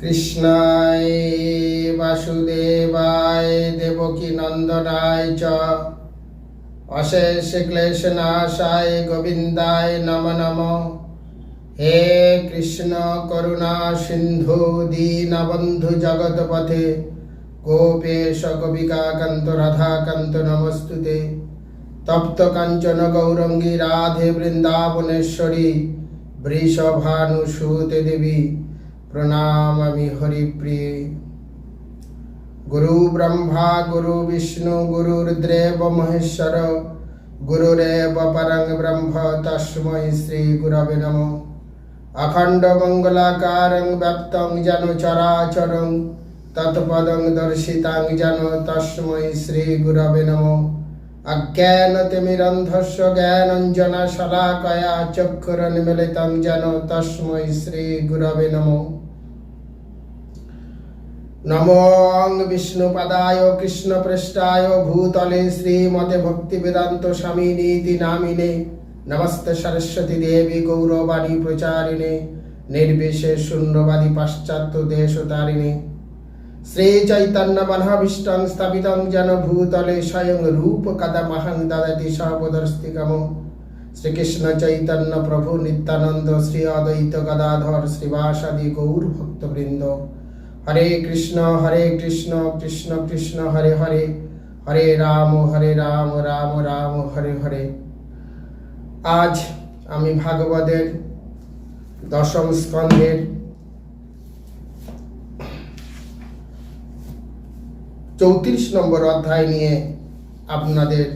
কৃষ্ণায় বাসুদেবায় দেবকী নন্দনায় চ। অশেষ ক্লেশনাশায় গোবিন্দায় নম নম। হে কৃষ্ণ করুণা সিন্ধু দীনবন্ধু জগৎপথে। গোপেশ গোপিকাকান্ত রাধাকান্ত নমস্তুতে। তপ্ত কাঞ্চন গৌরঙ্গী, রাধে বৃন্দাবনেশ্বরী, বৃষভানুসূতে দেবী। প্রণামামি হরিপ্রিয়ে। গুরু ব্রহ্মা, গুরু বিষ্ণু গুরুর্দেব মহেশ্বর গুরুরেব পরং ব্রহ্ম তস্मै শ্রী গুরবে নম। অখণ্ড মঙ্গলাকারং ব্যক্তং যেন চরাচরং, তৎপদং দর্শিতাং যেন তস্मै শ্রী গুরবে নম। জ্ঞানঞ্জনা শলাকয়া চক্ষুরন্মিলিतं যেন তস্मै শ্রী গুরবে নমঃ বিষ্ণুপদায় কৃষ্ণপৃষ্ঠায় ভূতলে শ্রীমতে ভক্তিবেদান্ত স্বামিনীতি নামিনে নমস্তে সরস্বতী দেবী গৌরবাণী প্রচারিণে নির্বিশেষ শূন্যবাদী পাশ্চাত্য দেশতারিণে শ্রী চৈতন্য মনভীষ্টং স্থাপিতং যেন ভূতলে স্বয়ং রূপ কদমহং দদতি সপদস্তিকম শ্রীকৃষ্ণ চৈতন্য প্রভু নিত্যানন্দ শ্রী অদ্বৈত গদাধর শ্রীবাসাদি গৌর ভক্তবৃন্দ। হরে কৃষ্ণ হরে কৃষ্ণ কৃষ্ণ কৃষ্ণ, হরে হরে। হরে রাম হরে রাম রাম রাম, হরে হরে। আজ আমি ভাগবতের দশম স্কন্ধের চৌত্রিশ নম্বর অধ্যায় নিয়ে আপনাদের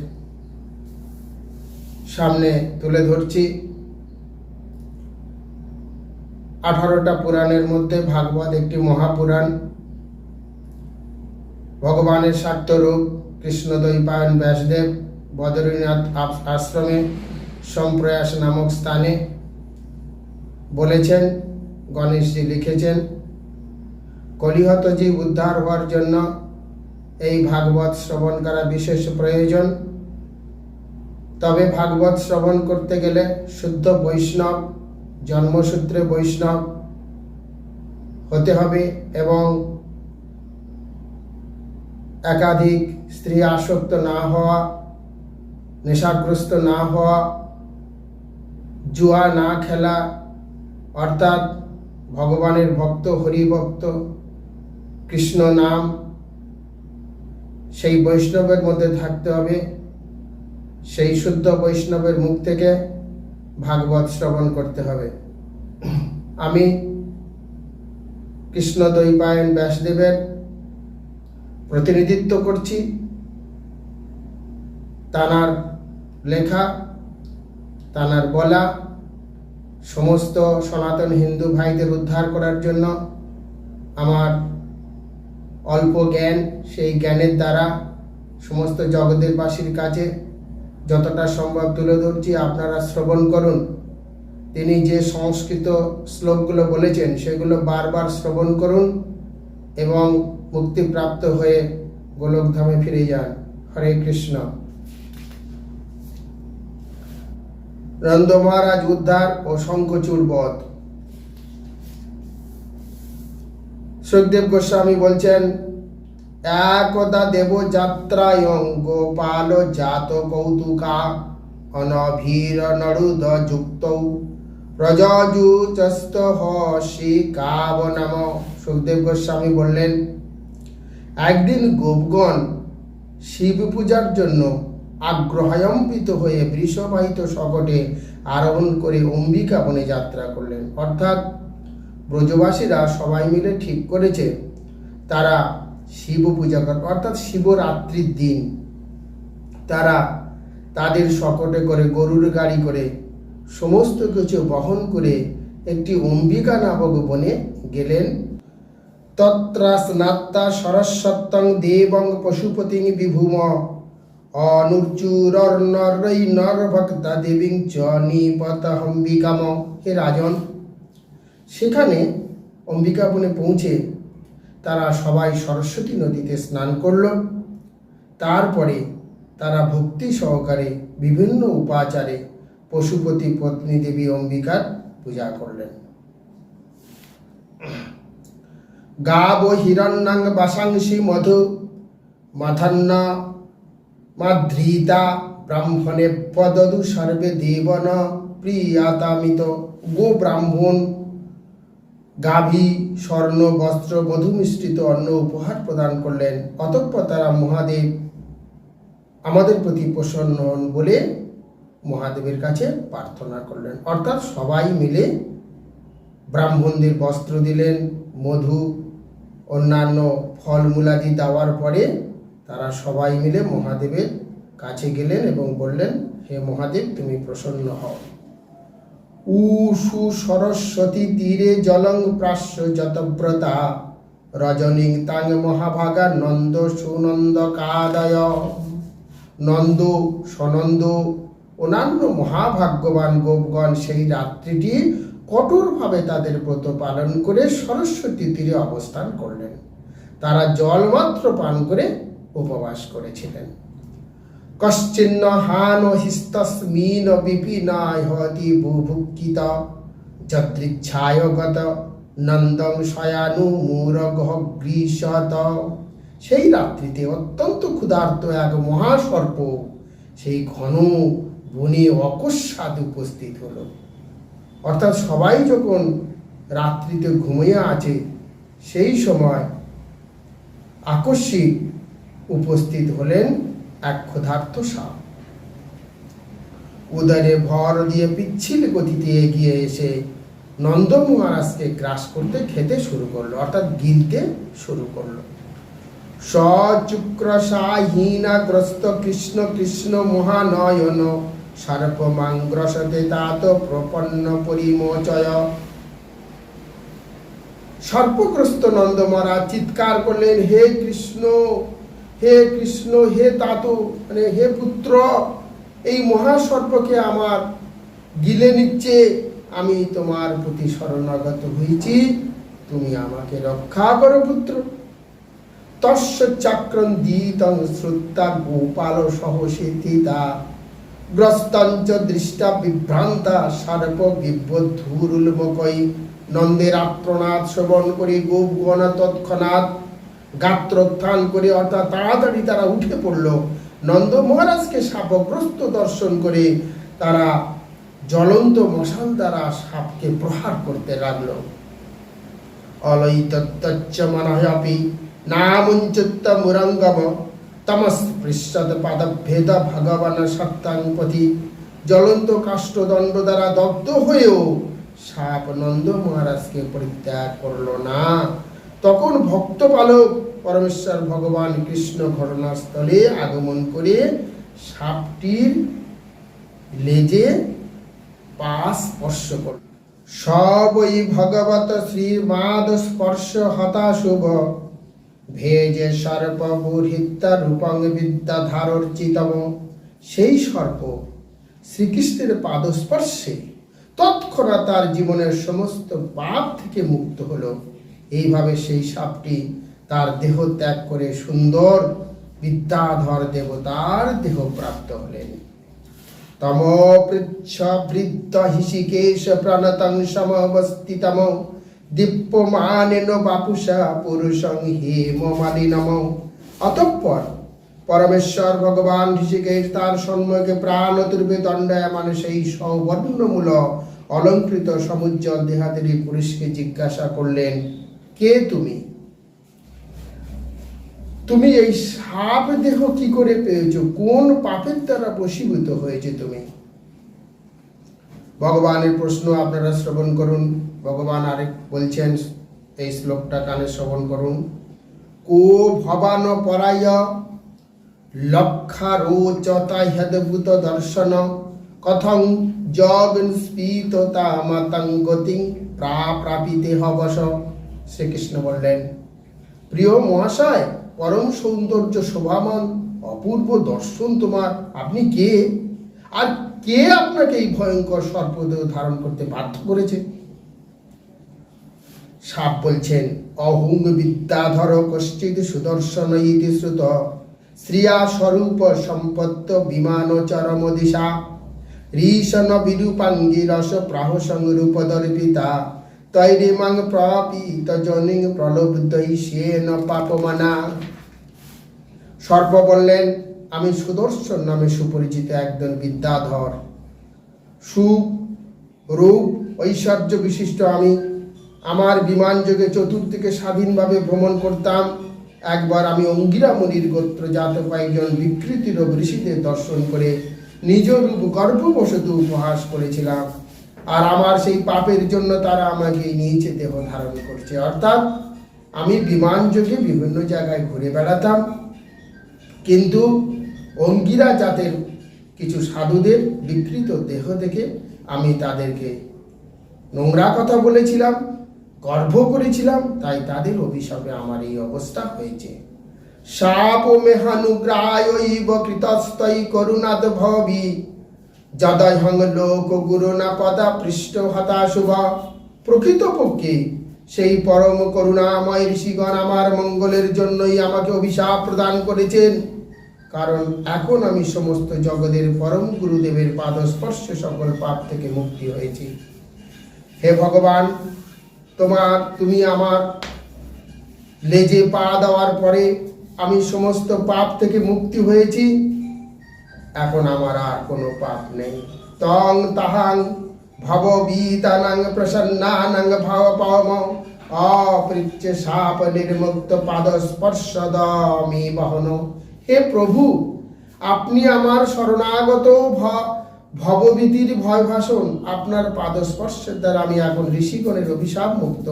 সামনে তুলে ধরছি। আঠারোটা পুরাণের মধ্যে ভাগবত একটি মহাপুরাণ। ভগবানের স্বার্থরূপ কৃষ্ণদ্বৈপায়ন ব্যাসদেব, বদরীনাথ আশ্রমে সম্প্রয়াস নামক স্থানে বলেছেন, গণেশজি লিখেছেন কলিহত জীব উদ্ধার হওয়ার জন্য এই ভাগবত শ্রবণ করা বিশেষ প্রয়োজন। তবে ভাগবত শ্রবণ করতে গেলে শুদ্ধ বৈষ্ণব, জন্মসূত্রে বৈষ্ণব হতে হবে এবং একাধিক স্ত্রী আসক্ত না হওয়া, নেশাগ্রস্ত না হওয়া, জুয়া না খেলা, অর্থাৎ ভগবানের ভক্ত, হরিভক্ত, কৃষ্ণ নাম সেই বৈষ্ণবের মধ্যে থাকতে হবে। সেই শুদ্ধ বৈষ্ণবের মুখ থেকে ভাগবত শ্রবণ করতে হবে। আমি কৃষ্ণ দৈপায়ন ব্যাসদেবের প্রতিনিধিত্ব করছি। তানার লেখা, তানার বলা, সমস্ত সনাতন হিন্দু ভাইদের উদ্ধার করার জন্য আমার অল্প জ্ঞান, সেই জ্ঞানের দ্বারা সমস্ত জগতের বাসীর কাছে যতটা সম্ভব তুলে ধরছি, আপনারা শ্রবণ করুন। তিনি যে সংস্কৃত শ্লোকগুলো বলেছেন, সেগুলো বারবার শ্রবণ করুন এবং মুক্তিপ্রাপ্ত হয়ে গোলকধামে ফিরে যান। হরে কৃষ্ণ। নন্দ মহারাজ উদ্ধার ও শঙ্খচূড় বধ। সুখদেব গোস্বামী বলছেন, একদা দেব যাত্রায়ং গোপাল জাত কৌতুকা অনভীর নরুদ যুক্ত। প্রজযুচস্ত হসি কাব নাম। সুখদেব গোস্বামী বললেন, একদিন গোপগণ শিব পূজার জন্য আগ্রহায়ম্পিত হয়ে বৃষবাহিত শকটে আরোহণ করে অম্বিকা বনে যাত্রা করলেন। অর্থাৎ ব্রজবাসীরা সবাই মিলে ঠিক করেছে। তারা শিব পূজা করবে অর্থাৎ শিবরাত্রির দিন। তারা তাদের শকটে করে, গরুর গাড়ি করে, সমস্ত কিছু বহন করে একটি অম্বিকা নামক বনে গেলেন। তত্র স্নাত্তা সরস্বত্যং দেবং পশুপতিং বিভূম। অনুচুরর্নরৈ নর ভক্তা দেবীং চ নিপত অম্বিকাম হে রাজন সেখানে অম্বিকা বনে পৌঁছে তারা সবাই সরস্বতী নদীতে স্নান করল। তারপরে তারা ভক্তি সহকারে বিভিন্ন উপাচারে পশুপতি পত্নী দেবী অম্বিকার পূজা করলেন। গাব হিরণ্যাং বাসাংসি মধু, মাথান্না মাধৃতা ব্রাহ্মণে পদদু সর্বে দেবন প্রিয়াতামিত গো ব্রাহ্মণ। গাভী, স্বর্ণ, বস্ত্র মধু মিশ্রিত অন্ন উপহার প্রদান করলেন। অতঃপর তারা মহাদেব আমাদের প্রতি প্রসন্ন হন বলে মহাদেবের কাছে প্রার্থনা করলেন। অর্থাৎ সবাই মিলে ব্রাহ্মণদের বস্ত্র দিলেন, মধু, অন্যান্য ফলমূলাদি দেওয়ার পরে তারা সবাই মিলে মহাদেবের কাছে গেলেন এবং বললেন, হে মহাদেব, তুমি প্রসন্ন হও। উষু সরস্বতী তীরে জলং প্রাশ্য যতব্রতা রজনীং তাং মহাভাগা নন্দ সুনন্দ কাদয় নন্দ সনন্দ অন্যান্য মহাভাগ্যবান গোপগণ সেই রাত্রিটি কঠোরভাবে তাদের ব্রত পালন করে সরস্বতী তীরে অবস্থান করলেন। তারা জলমাত্র পান করে উপবাস করেছিলেন। কশ্চিন্ন হান হিস্তস্মিন বিপিনায় হতি বুভুক্ষিত যদৃচ্ছায় গত নন্দং শয়ানু মূরগ গ্রীষত সেই রাত্রিতে অত্যন্ত ক্ষুধার্ত এক মহাসর্প, সেই ঘন বনে অকস্মাৎ উপস্থিত হলো। অর্থাৎ সবাই যখন রাত্রিতে ঘুমিয়ে আছে, সেই সময় আকস্মিক উপস্থিত হলেন এক ক্ষুধার্ত সাপ। উদরে ভর দিয়ে পিচ্ছিল গতিতে এগিয়ে এসে নন্দ মহারাজকে গ্রাস করতে খেতে শুরু করল, অর্থাৎ গিলতে শুরু করল। সচুক্রসাহীনাগ্রস্ত কৃষ্ণ কৃষ্ণ মহানয়ন, সর্পমাংগ্রসতে তাত প্রপন্ন পরিমোচয়। সর্পগ্রস্ত নন্দ মহারাজ চিৎকার করলেন, হে কৃষ্ণ হে কৃষ্ণ, হে তাতু মানে হে পুত্র, এই মহাসর্পকে আমার গিলে নিচ্ছে। আমি তোমার প্রতি শরণাগত হয়েছি তুমি আমাকে রক্ষা করো পুত্র। তস্য চক্রন্দিতং শ্রুতা গোপাল সহ সহসেতিতা গ্রস্তঞ্চ দৃষ্টা বিভ্রান্তা সর্প বিবধূরুলমকই নন্দের আত্মনাথ শ্রবণ করে গোপগণ তৎক্ষণাৎ। গাত্রোত্থান করে অর্থাৎ তাড়াতাড়ি তারা উঠে পড়ল। নন্দ মহারাজকে সাপগ্রস্ত দর্শন করে তারা জ্বলন্ত মশাল দ্বারা সাপকে প্রহার করতে লাগল। পদভেদ ভগবান জ্বলন্ত কাষ্ঠদণ্ড দ্বারা দগ্ধ হয়েও সাপ নন্দ মহারাজকে পরিত্যাগ করল না। তখন ভক্তপালক পরমেশ্বর ভগবান কৃষ্ণ ঘটনাস্থলে আগমন করে সাপটির লেজে পা স্পর্শ করল সবই ভগবত শ্রীমাদ স্পর্শ হতাশুভ। ভেজে সর্প বুড়িত্তা রূপং বিদ্যা ধারর্চিতম। সেই সর্প শ্রীকৃষ্ণের পাদস্পর্শে তৎক্ষণাৎ তার জীবনের সমস্ত পাপ থেকে মুক্ত হলো। এইভাবে সেই সাপটি তার দেহ ত্যাগ করে সুন্দর বিদ্যাধর দেবতার দেহ প্রাপ্ত হলেন। তমপৃচ্ছ বৃদ্ধ হিষিকেশ প্রণতং সমবস্থিতম দীপ্যমানেন বাপুষা পুরুষং হেম মালিনম অতঃপর পরমেশ্বর ভগবান ঋষিকেশ তার সন্মুখে প্রাণ তুর্বে দণ্ডায়মান সেই সৌবর্ণমূল অলঙ্কৃত সমুজ্জ্বল দেহাদেরী পুরুষকে জিজ্ঞাসা করলেন কে তুমি? তুমি এই সাপ দেহ কি করে পেয়েছ? কোন পাপের দ্বারা বশীভূত হয়েছে তুমি? ভগবানের প্রশ্ন আপনারা শ্রবণ করুন। ভগবান আরেক বলছেন, এই শ্লোকটা কানে শ্রবণ করুন। কো ভবান পরায় লক্ষারোচতা হ্যদভূত দর্শন, কথং জগ স্ফীততা মাতং গতিং প্রাপ্রাপিতে হবস। শ্রীকৃষ্ণ বললেন প্রিয় মহাশয়, পরম সৌন্দর্য শোভামান, অপূর্ব দর্শন তোমার। আপনি কে? আর কে আপনাকে এই ভয়ঙ্কর সর্পদেহ ধারণ করতে বাধ্য করেছে? সাপ বলছেন, অহুং বিদ্যাধর কশ্চিৎ সুদর্শন ইতি শ্রুত। শ্রিয়া স্বরূপ সম্পত্ত বিমান চরম দিশা। ঋষণ বিরূপাঙ্গি রস প্রাহ সংরূপ দর্পিতা তৈরিমাং প্রপিত জনিং প্রলব্ধই সে ন পাপমানা সর্প বললেন আমি সুদর্শন নামে সুপরিচিত একজন বিদ্যাধর। সুখ রূপ, ঐশ্বর্য বিশিষ্ট আমি। আমার বিমান যোগে চতুর্দিকে স্বাধীনভাবে ভ্রমণ করতাম। একবার আমি অঙ্গিরা মুনির গোত্রজাত কয়েকজন বিকৃতির ঋষিদের দর্শন করে নিজ রূপ গর্ভবশত উপহাস করেছিলাম। আর আমার সেই পাপের জন্য তারা আমাকে নিয়েছে দেহ ধারণ করছে। অর্থাৎ আমি বিমান যোগে বিভিন্ন জায়গায় ঘুরে বেড়াতাম, কিন্তু অঙ্গিরা জাতের কিছু সাধুদের বিকৃত দেহ দেখে আমি তাদেরকে নোংরা কথা বলেছিলাম গর্ব করেছিলাম, তাই তাদের অভিশাপে আমার এই অবস্থা হয়েছে। সাপ মেহানুগ্রায়ৈব কৃতস্তৈ করুণাদ ভবি। যদহং লোক গুরুনা পদা পৃষ্ঠ হতাশুভ প্রকৃতপক্ষে সেই পরম করুণাময় ঋষিগণ আমার মঙ্গলের জন্যই আমাকে অভিশাপ প্রদান করেছেন। কারণ এখন আমি সমস্ত জগতের পরম গুরুদেবের পাদস্পর্শ সকল পাপ থেকে মুক্তি হয়েছি। হে ভগবান, তোমার, তুমি আমার লেজে পা দেওয়ার পরে আমি সমস্ত পাপ থেকে মুক্তি হয়েছি। এখন আমার আর কোনো পাপ নেই। তং তাহাং ভববীতানাং প্রসন্নানাং ভাব পাম অপৃচ্ছ সাপ নির্মুক্ত পাদ স্পর্শদমি বহন। হে প্রভু, আপনি আমার শরণাগত ভবভীতির ভয় ভাষণ আপনার পাদস্পর্শের দ্বারা আমি এখন ঋষিগণের অভিশাপ মুক্ত।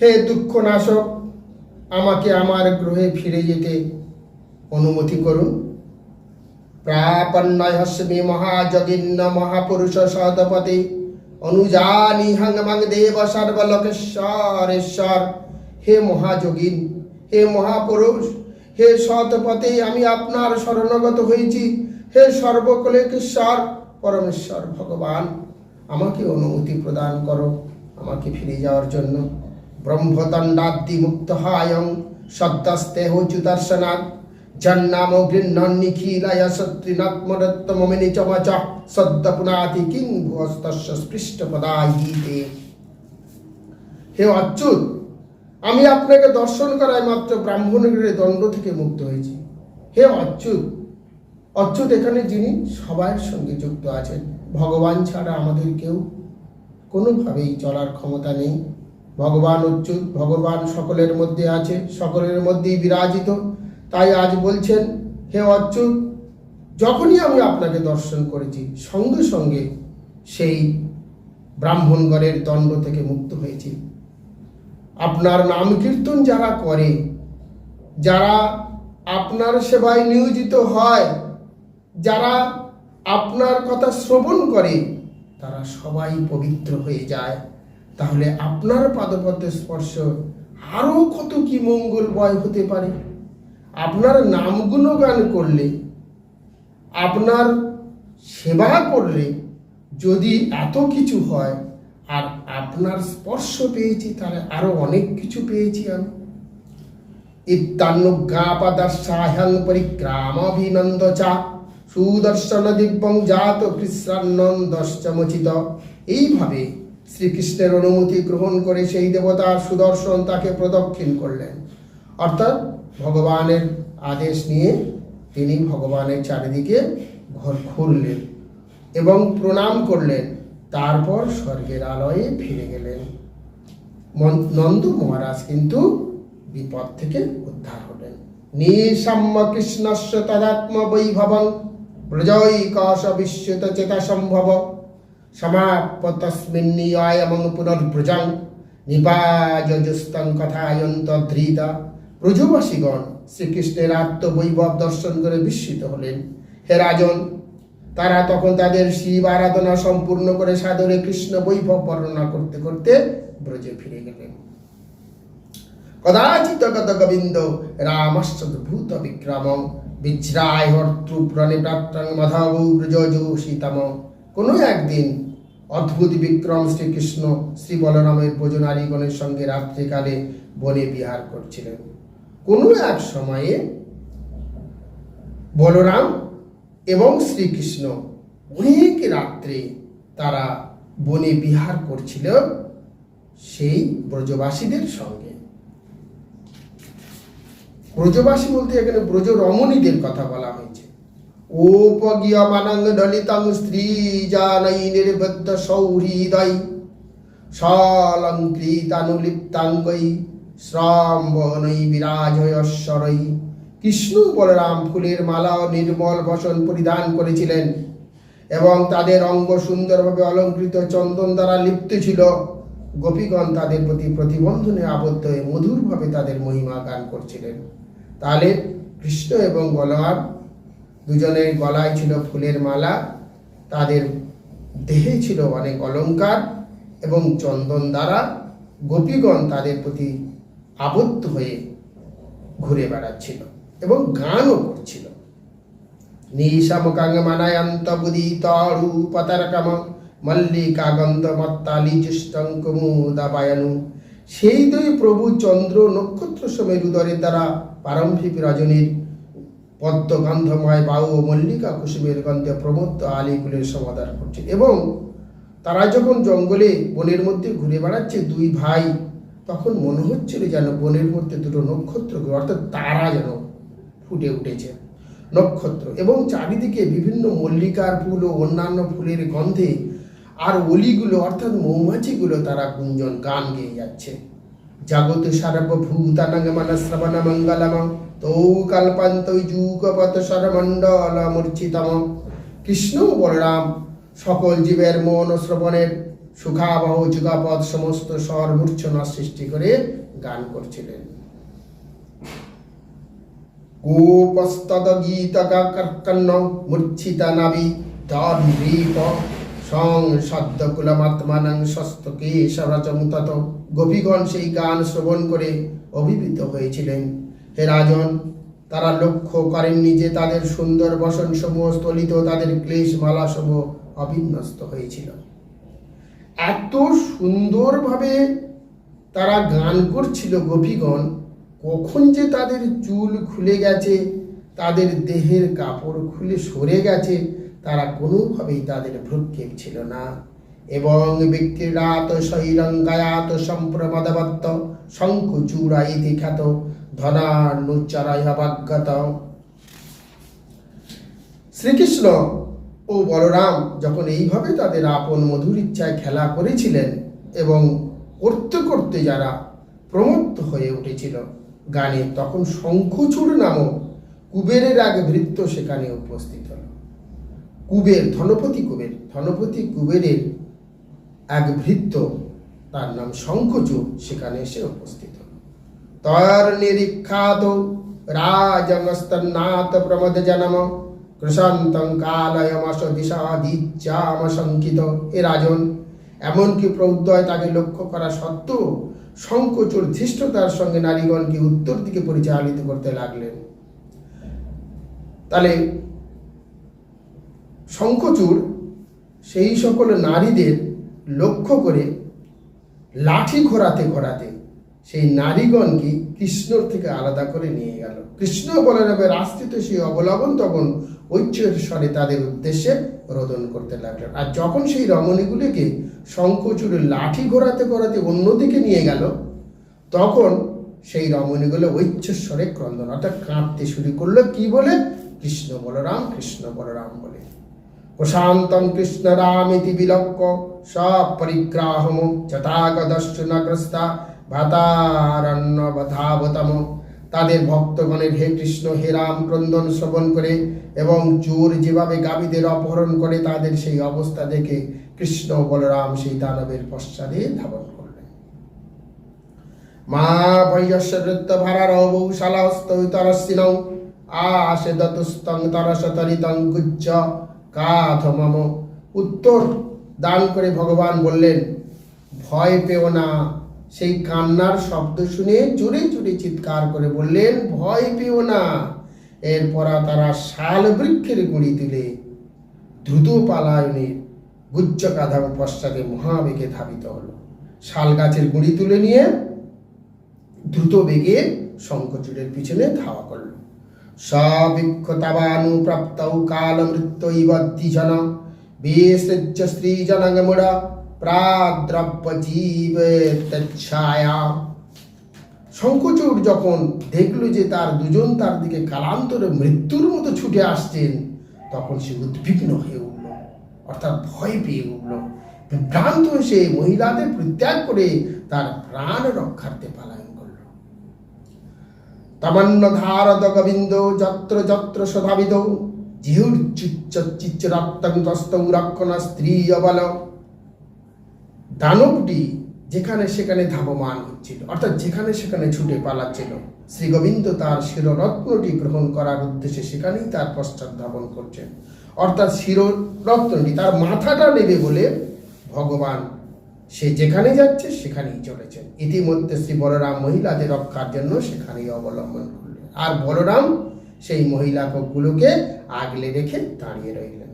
হে দুঃখ নাশক আমাকে আমার গ্রহে ফিরে যেতে অনুমতি করুন। প্রাপন্নহস্মি মহাজগিন্ন মহাপুরুষ সদপতি অনুজানি হংমং দেব সর্বলোকেশ্বরেশ্বর। হে মহাযোগিন, হে মহাপুরুষ, হে সতপতি আমি আপনার শরণাগত হয়েছি। হে সর্বকলেকেশ্বর পরমেশ্বর ভগবান, আমাকে অনুমতি প্রদান করো আমাকে ফিরে যাওয়ার জন্য। ব্রহ্মদণ্ডাদ্দি মুক্ত হায়ং সদ্যস্তেহ চুদর্শনাথ জন্নাম গৃহ্ণন নিখিলায় সত্রিনাত্মরত্তমিনি চমচ সদ্য পুনাতি কিং ভুয়স্তস্য স্পৃষ্ট পদায়ীতে হে অচ্যুত, আমি আপনাকে দর্শন করায় মাত্র ব্রাহ্মণগৃহের দণ্ড থেকে মুক্ত হয়েছি। হে অচ্যুত অচ্যুত এখানে যিনি সবার সঙ্গে যুক্ত আছেন, ভগবান ছাড়া আমাদের কেউ কোনোভাবেই চলার ক্ষমতা নেই। ভগবান অচ্যুত, ভগবান সকলের মধ্যে আছে, সকলের মধ্যেই বিরাজিত। তাই আজ বলছেন, হে অচ্যুত যখনই আমি আপনাকে দর্শন করেছি, সঙ্গে সঙ্গে সেই ব্রাহ্মণগণের দণ্ড থেকে মুক্ত হয়েছি। আপনার নাম কীর্তন যারা করে, যারা আপনার সেবায় নিয়োজিত হয়, যারা আপনার কথা শ্রবণ করে, তারা সবাই পবিত্র হয়ে যায়। তাহলে আপনার পাদপদ্মে স্পর্শ আরও কত কি মঙ্গলময় হতে পারে? আপনার নাম গুণগান করলে, আপনার সেবা করলে যদি এত কিছু হয়, আর আপনার স্পর্শ পেয়েছি, তাহলে আরও অনেক কিছু পেয়েছি আমি। ইত্যানুজ্ঞাপদাসাহ্যাং পরিক্রামাভিনন্দ চা সুদর্শন দিব্যং জাত কৃষ্ণানন্দশ্চমচিত। এইভাবে শ্রীকৃষ্ণের অনুমতি গ্রহণ করে সেই দেবতার সুদর্শন তাকে প্রদক্ষিণ করলেন। অর্থাৎ ভগবানের আদেশ নিয়ে তিনি ভগবানের চারিদিকে ঘর খুললেন এবং প্রণাম করলেন। তারপর স্বর্গের আলয়ে ফিরে গেলেন। নন্দ মহারাজ কিন্তু বিপদ থেকে উদ্ধার হলেন। নিঃসাম্য কৃষ্ণস্য তদাত্ম বৈভবং ব্রজৈকাশ বিশ্বত চেতা সম্ভব। সমাপ্য তস্মিন্নিয়ায়মং পুনর্ব্রজং। নিপাজুস্তং কথায়ন্ত ধৃতা। ব্রজবাসীগণ শ্রীকৃষ্ণের আত্মবৈভব দর্শন করে বিস্মিত হলেন। হে রাজন, তারা তখন তাদের শিব আরাধনা সম্পূর্ণ করে সাদরে কৃষ্ণ বৈভব বর্ণনা করতে করতে ব্রজে ফিরে গেলেন। কদাচিত গত গোবিন্দ রামশ্চভূত বিক্রম বিজ্রায় হর্তৃপ্রণে প্রাপ্তং মাধব ব্রজ সীতাম কোনো একদিন অদ্ভুত বিক্রম শ্রীকৃষ্ণ শ্রী বলরামের ভোজনারীগণের সঙ্গে রাত্রিকালে বনে বিহার করছিলেন। কোনো এক সময়ে বলরাম এবং শ্রীকৃষ্ণ অনেক রাত্রে তারা বনে বিহার করছিল সেই ব্রজবাসীদের সঙ্গে। ব্রজবাসী বলতে এখানে ব্রজ রমণীদের কথা বলা হয়েছে। ওপগীয়মানং স্ত্রী সৌহৃদয় সলঙ্কৃতানুলিপ্তাঙ্গৈ শ্রাম্বনৈ বিরাজয়শ্বরৈ কৃষ্ণ বলরাম ফুলের মালা ও নির্মল বসন পরিধান করেছিলেন এবং তাদের অঙ্গ সুন্দরভাবে অলঙ্কৃত চন্দন দ্বারা লিপ্ত ছিল। গোপীগণ তাদের প্রতি প্রতিবন্ধনে আবদ্ধ হয়ে মধুরভাবে তাদের মহিমা গান করছিলেন। তাহলে কৃষ্ণ এবং বলরাম দুজনের গলায় ছিল ফুলের মালা, তাদের দেহে ছিল অনেক অলঙ্কার এবং চন্দন দ্বারা গোপীগণ তাদের প্রতি আবদ্ধ হয়ে ঘুরে বেড়াচ্ছিল এবং গানও করছিল। নিশামকাঙ্গ মানায়ন্ত বুদিতরু পতারকম মল্লিকা গন্ধ মত্তালি কুমুদাবায়নু সেই দুই প্রভু চন্দ্র নক্ষত্র সময়ের উদরের দ্বারা প্রারম্ভিক রজনীর পদ্মগন্ধময় বায়ু ও মল্লিকা কুসুমের গন্ধে প্রমত্ত আলিগুলের সমাধান করছে এবং তারা যখন জঙ্গলে বনের মধ্যে ঘুরে বেড়াচ্ছে, দুই ভাই তখন মনে হচ্ছিল যেন বনের মধ্যে দুটো নক্ষত্র অর্থাৎ তারা যেন ফুটে উঠেছে। নক্ষত্র এবং চারিদিকে বিভিন্ন মল্লিকার ফুল ও অন্যান্য ফুলের গন্ধে আর অলিগুলো, অর্থাৎ মৌমাছিগুলো তারা গুঞ্জন গান গেয়ে যাচ্ছে। জগৎ সর্বভূতানং মনশ্রবণ মঙ্গলম, তৌ কল্পন্ত যুগপত সরমণ্ডল মূর্ছিতম কৃষ্ণ বলরাম, সকল জীবের মন শ্রবণের সুখাবহ যুগাপদ সমস্ত স্বর মূর্ছনা সৃষ্টি করে গান করছিলেন। গোপস্তদ গীতকা কর্কন্ন মূর্ছিতা নাবি দীপ সং সদ্য কুলমাত্মানং সস্ত কেশরচম তত গোপীগণ সেই গান শ্রবণ করে অভিভূত হয়েছিলেন। হে রাজন, তারা লক্ষ্য করেননি যে তাদের সুন্দর বসন সমূহ স্থলিত, তাদের ক্লেশ মালা সমূহ অবিন্যস্ত হয়েছিল। এত সুন্দরভাবে তারা গান করছিল গোপীগণ, কখন যে তাদের চুল খুলে গেছে, তাদের দেহের কাপড় খুলে সরে গেছে, তারা কোনোভাবেই তাদের ভ্রুক্ষেপ ছিল না। এবং বিক্রীড়াত শৈরঙ্গায়াত সম্প্রমদবত্ত শঙ্কুচূড়া ইতি খ্যাত ধনানুচ্চারায়াবাজ্ঞত শ্রীকৃষ্ণ ও বলরাম যখন এইভাবে তাদের আপন মধুর ইচ্ছায় খেলা করেছিলেন এবং করতে করতে যারা প্রমত্ত হয়ে উঠেছিল গানে তখন শঙ্খচূড় নামক কুবেরের এক ভৃত্য সেখানে উপস্থিত হল। কুবের, ধনপতি কুবের, ধনপতি কুবেরের এক ভৃত্য, তার নাম শঙ্খচূড়, সেখানে এসে উপস্থিত হল। তর নিরীক্ষাত রাজমস্তন্নাথ প্রমদ জনম কৃষান্তং কালয়মস দিশাদিচ্যাম শঙ্কিত এ রাজন, এমনকি প্রৌদ্যয় তাকে লক্ষ্য করা সত্ত্বেও শঙ্কচুর ধৃষ্টতার সঙ্গে নারীগণকে উত্তর দিকে পরিচালিত করতে লাগলেন। তাহলে শঙ্খচূড় সেই সকল নারীদের লক্ষ্য করে লাঠি ঘোরাতে ঘোরাতে সেই নারীগণকে কৃষ্ণর থেকে আলাদা করে নিয়ে গেল। কৃষ্ণ বলরামের আস্থিত সেই অবলম্বন তখন ঐচ্ছের স্বরে তাদের উদ্দেশ্যে রোদন করতে লাগলেন আর যখন সেই রমণীগুলিকে শঙ্খচূড়ে লাঠি ঘোরাতে ঘোরাতে অন্যদিকে নিয়ে গেল, তখন সেই রমণীগুলো ঐচ্ছস্বরে ক্রন্দন অর্থাৎ কাঁদতে শুরু করল। কি বলে? কৃষ্ণ বলরাম কৃষ্ণ বলরাম বলে। প্রশান্তম কৃষ্ণ রামিতি বিলক্ষ সপরিগ্রাহম যথাগদশ্চ নগ্রস্তা ভাতারণ্যবধাবতম তাদের ভক্তগণের হে কৃষ্ণ, হে রাম, ক্রন্দন শ্রবণ করে এবং চোর যেভাবে গাভীদের অপহরণ করে তাদের সেই অবস্থা দেখে কৃষ্ণ বলরাম সেই দানবের পশ্চাদে ধাবন করলেন। মা ভৈয়স্য নৃত্য ভারার বহুশালাস্তরস্বিনৌ আসে দতুস্তং তরসতরিতং গুজ্জ কাথ মম। উত্তর দান করে ভগবান বললেন, ভয় পেও না। সেই কান্নার শব্দ শুনে জোরে জোরে চিৎকার করে বললেন, ভয় পেও না। এরপর তারা শাল বৃক্ষের গুঁড়ি তুলে দ্রুত পালায়নের গুচ্ছ কাধাম পশ্চাতে মহাবেগে ধাবিত হলো। শাল গাছের গুঁড়ি তুলে নিয়ে দ্রুত বেগে শঙ্কচূড়ের পিছনে ধাওয়া করল। সবিক্ষতাবানুপ্রাপ্তৌ কাল মৃত্যুইব দ্বিজন বিসৃজ্য স্ত্রীজনঙ্গমুড় প্রাদ্রব্য জীবে তচ্ছায়া শঙ্কচূড় যখন দেখল যে তার দুজন তার দিকে কালান্তরে মৃত্যুর মতো ছুটে আসছেন, তখন সে উদ্বিগ্ন হয়ে উঠল, অর্থাৎ ভয় পেয়ে উঠল। বিভ্রান্ত সে মহিলাদের পরিত্যাগ করে তার প্রাণ রক্ষার্থে পালায়ন করল। তমন্ন ধারদ গোবিন্দ, যত্র যত্র সধাবিদ জিহুর চিচ্চরাত্তং দস্তং রক্ষণ স্ত্রী অবল দানবটি যেখানে সেখানে ধাবমান হচ্ছিল অর্থাৎ যেখানে সেখানে ছুটে পালাচ্ছিল। শ্রীগোবিন্দ তার শিররত্নটি গ্রহণ করার উদ্দেশ্যে সেখানেই তার পশ্চাৎ ধাবন করছেন। অর্থাৎ শিররত্নটি তার মাথাটা নেবে বলে ভগবান সে যেখানে যাচ্ছে সেখানেই চলেছেন। ইতিমধ্যে শ্রী বলরাম মহিলাদের রক্ষার জন্য সেখানেই অবলম্বন করলেন। আর বলরাম সেই মহিলা কোকগুলোকে আগলে রেখে দাঁড়িয়ে রইলেন।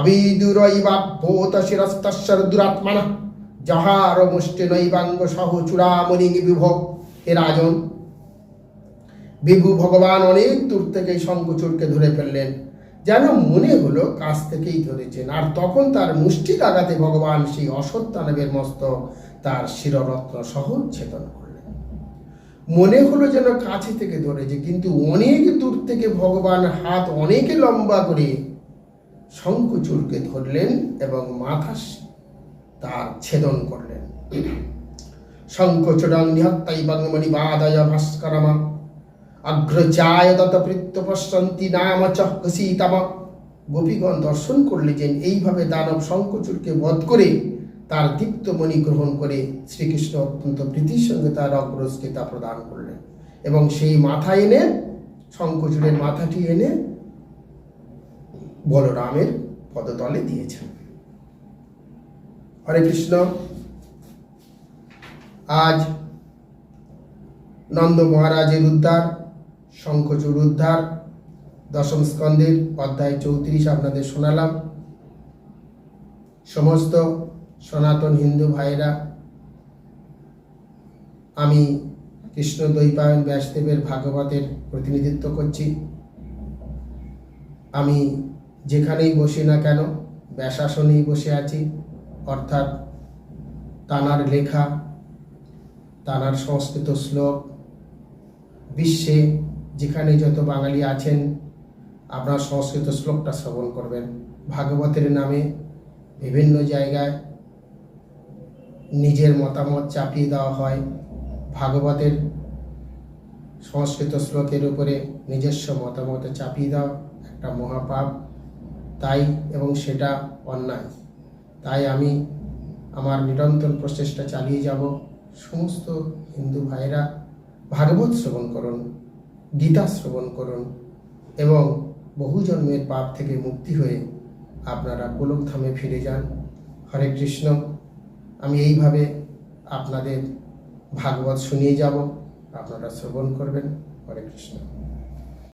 অবিদুরৈবাভ্যোত শিরস্তস্বর দুরাত্মানা যাহার মুষ্টে নৈবাঙ্গ সহ চূড়ামণি বিভোগ হে রাজন। বিভু ভগবান অনেক দূর থেকে শঙ্কুচুরকে ধরে ফেললেন। যেন মনে হলো কাছ থেকেই ধরেছেন, আর তখন তার মুষ্টি আঘাতে ভগবান সেই অসত্যানবের মস্তক তার শিররত্ন সহ ছেদন করলেন। মনে হলো যেন কাছে থেকে ধরেছে, কিন্তু অনেক দূর থেকে ভগবান হাত অনেকে লম্বা করে শঙ্কুচুরকে ধরলেন এবং মাথা তার ছেদন করলেন। শঙ্কচুরং নিহত্তাই বাংমণি বাদায় ভাস্করমা। তত পৃত্ত পশ্যন্তি নাম চক্ষসীতম গোপীগণ দর্শন করলে যে এইভাবে দানব শঙ্কচুরকে বধ করে তার দীপ্তমণি গ্রহণ করে শ্রীকৃষ্ণ অত্যন্ত প্রীতির সঙ্গে তার অগ্রজকে তা প্রদান করলেন। এবং সেই মাথা এনে শঙ্কচুরের মাথাটি এনে বলরামের পদতলে দিয়েছেন। হরে কৃষ্ণ। আজ নন্দ মহারাজের উদ্ধার, শঙ্খচূড় উদ্ধার, দশম স্কন্ধের অধ্যায় চৌত্রিশ আপনাদের শোনালাম। সমস্ত সনাতন হিন্দু ভাইরা আমি কৃষ্ণ দৈপায়ন ব্যাসদেবের ভাগবতের প্রতিনিধিত্ব করছি। আমি যেখানেই বসি না কেন, ব্যাসাসনেই বসে আছি। অর্থাৎ তানার লেখা, তানার সংস্কৃত শ্লোক, বিশ্বে যেখানে যত বাঙালি আছেন, আপনার সংস্কৃত শ্লোকটা শ্রবণ করবেন। ভাগবতের নামে বিভিন্ন জায়গায় নিজের মতামত চাপিয়ে দেওয়া হয়। ভাগবতের সংস্কৃত শ্লোকের উপরে নিজস্ব মতামত চাপিয়ে দেওয়া একটা মহাপাপ। তাই এবং সেটা অন্যায়। তাই আমি আমার নিরন্তর প্রচেষ্টা চালিয়ে যাব। সমস্ত হিন্দু ভাইরা ভাগবত শ্রবণ করুন, গীতা শ্রবণ করুন এবং বহু জন্মের পাপ থেকে মুক্তি হয়ে আপনারা গোলকধামে ফিরে যান। হরে কৃষ্ণ, আমি এইভাবে আপনাদের ভাগবত শুনিয়ে যাব। আপনারা শ্রবণ করবেন। হরে কৃষ্ণ।